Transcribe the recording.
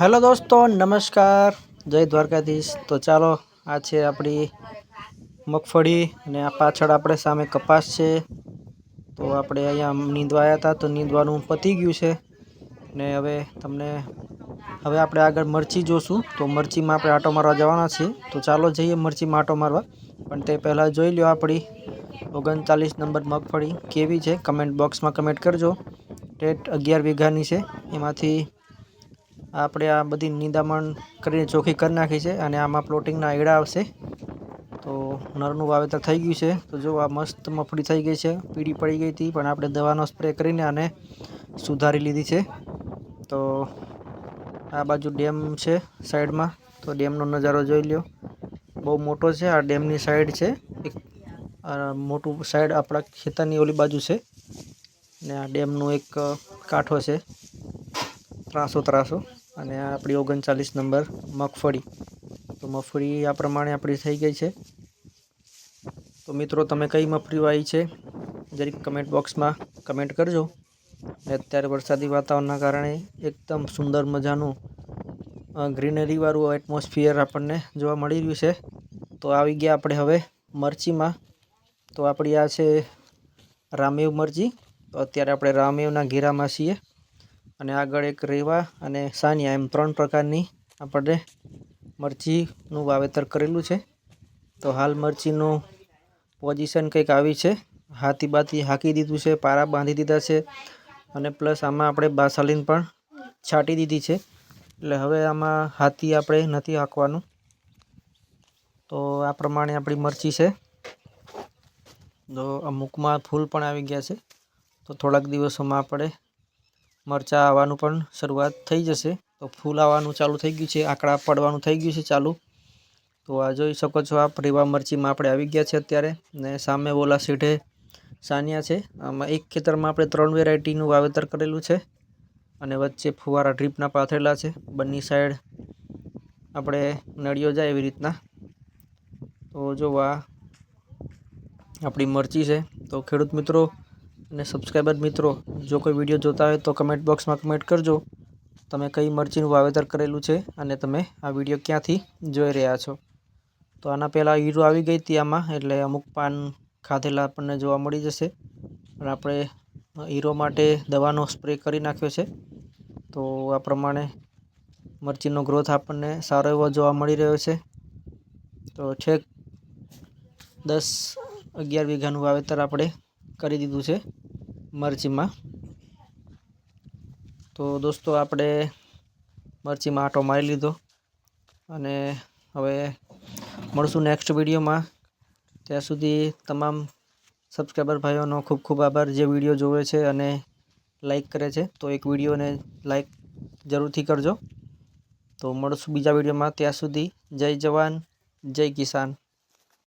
Hello દોસ્તો, નમસ્કાર. જય દ્વારકાધીશ. તો ચાલો, આ છે આપણી મગફળી અને આ પાછળ આપણે સામે કપાસ છે. તો આપણે અહીંયા નીંદવા આવ્યા હતા તો નીંદવાનું પતી ગયું છે. ને હવે તમને, હવે આપણે આગળ મરચી જોશું. તો મરચીમાં આપણે આટો મારવા જવાના છીએ. તો ચાલો જઈએ મરચીમાં આટો મારવા. પણ તે પહેલાં જોઈ લો આપણી ઓગણચાલીસ નંબર મગફળી કેવી છે. કમેન્ટ બોક્સમાં કમેન્ટ કરજો. ટેટ અગિયાર વીઘાની છે. એમાંથી આપણે આ બધી નિંદામણ કરીને ચોખ્ખી કરી નાખી છે અને આમાં પ્લોટિંગના એડા આવશે. તો નરનું વાવેતર થઈ ગયું છે. તો જો આ મસ્ત મફળી થઈ ગઈ છે. પીળી પડી ગઈ હતી, પણ આપણે દવાનો સ્પ્રે કરીને આને સુધારી લીધી છે. તો આ બાજુ ડેમ છે સાઈડમાં. તો ડેમનો નજારો જોઈ લ્યો. બહુ મોટો છે. આ ડેમની સાઈડ છે. એક મોટું સાઈડ આપણા ખેતરની ઓલી બાજુ છે. ને આ ડેમનું એક કાંઠો છે. ત્રાસો ત્રાસો. અને આ આપણી ઓગણચાલીસ નંબર મગફળી. તો મગફળી આ પ્રમાણે આપણી થઈ ગઈ છે. તો મિત્રો, તમે કઈ મગફળી વાવી છે, જરીક કમેન્ટ બોક્સમાં કમેન્ટ કરજો. અને અત્યારે વરસાદી વાતાવરણના કારણે એકદમ સુંદર મજાનું ગ્રીનરીવાળું એટમોસ્ફિયર આપણને જોવા મળી રહ્યું છે. તો આવી ગયા આપણે હવે મરચીમાં. તો આપણી આ છે રામેવ મરચી. તો અત્યારે આપણે રામેવના ઘેરામાં છીએ. અને આગળ એક રેવા અને સાનિયા, એમ ત્રણ પ્રકારની આપણે મરચીનું વાવેતર કરેલું છે. તો હાલ મરચીનું પોઝિશન કંઈક આવી છે. હાથી બાથી હાંકી દીધું છે, પારા બાંધી દીધા છે અને પ્લસ આમાં આપણે બાસાલીન પણ છાંટી દીધી છે. એટલે હવે આમાં હાથી આપણે નથી હાંકવાનું. તો આ પ્રમાણે આપણી મરચી છે. તો અમુકમાં ફૂલ પણ આવી ગયા છે. તો થોડાક દિવસોમાં આપણે મરચાં આવવાનું પણ શરૂઆત થઈ જશે. તો ફૂલ આવવાનું ચાલુ થઈ ગયું છે. આંકડા પડવાનું થઈ ગયું છે ચાલુ. તો આ જોઈ શકો છો આપ, રેવા મરચીમાં આપણે આવી ગયા છે અત્યારે. ને સામે ઓલા સીઢે સાનિયા છે. આમાં એક ખેતરમાં આપણે ત્રણ વેરાયટીનું વાવેતર કરેલું છે. અને વચ્ચે ફુવારા ડ્રીપના પાથરેલા છે. બંને સાઈડ આપણે નળીઓ જાય એવી રીતના. તો જો આ આપણી મરચી છે. તો ખેડૂત મિત્રો અને સબસ્ક્રાઈબર મિત્રો, જો કોઈ વીડિયો જોતા હોય તો કમેન્ટ બોક્સમાં કમેન્ટ કરજો. તમે કઈ મરચીનું વાવેતર કરેલું છે અને તમે આ વીડિયો ક્યાંથી જોઈ રહ્યા છો. તો આના પહેલાં હીરો આવી ગઈ હતી આમાં, એટલે અમુક પાન ખાધેલા આપણને જોવા મળી જશે. પણ આપણે હીરો માટે દવાનો સ્પ્રે કરી નાખ્યો છે. તો આ પ્રમાણે મરચીનો ગ્રોથ આપણને સારો એવો જોવા મળી રહ્યો છે. તો છેક દસ અગિયાર વીઘાનું વાવેતર આપણે કરી દીધું છે મરચીમાં. તો દોસ્તો, આપણે મરચીમાં આટો મારી લીધો અને હવે મળશું નેક્સ્ટ વિડીયોમાં. ત્યાં સુધી તમામ સબસ્ક્રાઈબર ભાઈઓનો ખૂબ ખૂબ આભાર. જે વીડિયો જોવે છે અને લાઈક કરે છે, તો એક વિડીયોને લાઈક જરૂરથી કરજો. તો મળશું બીજા વિડીયોમાં. ત્યાં સુધી જય જવાન, જય કિસાન.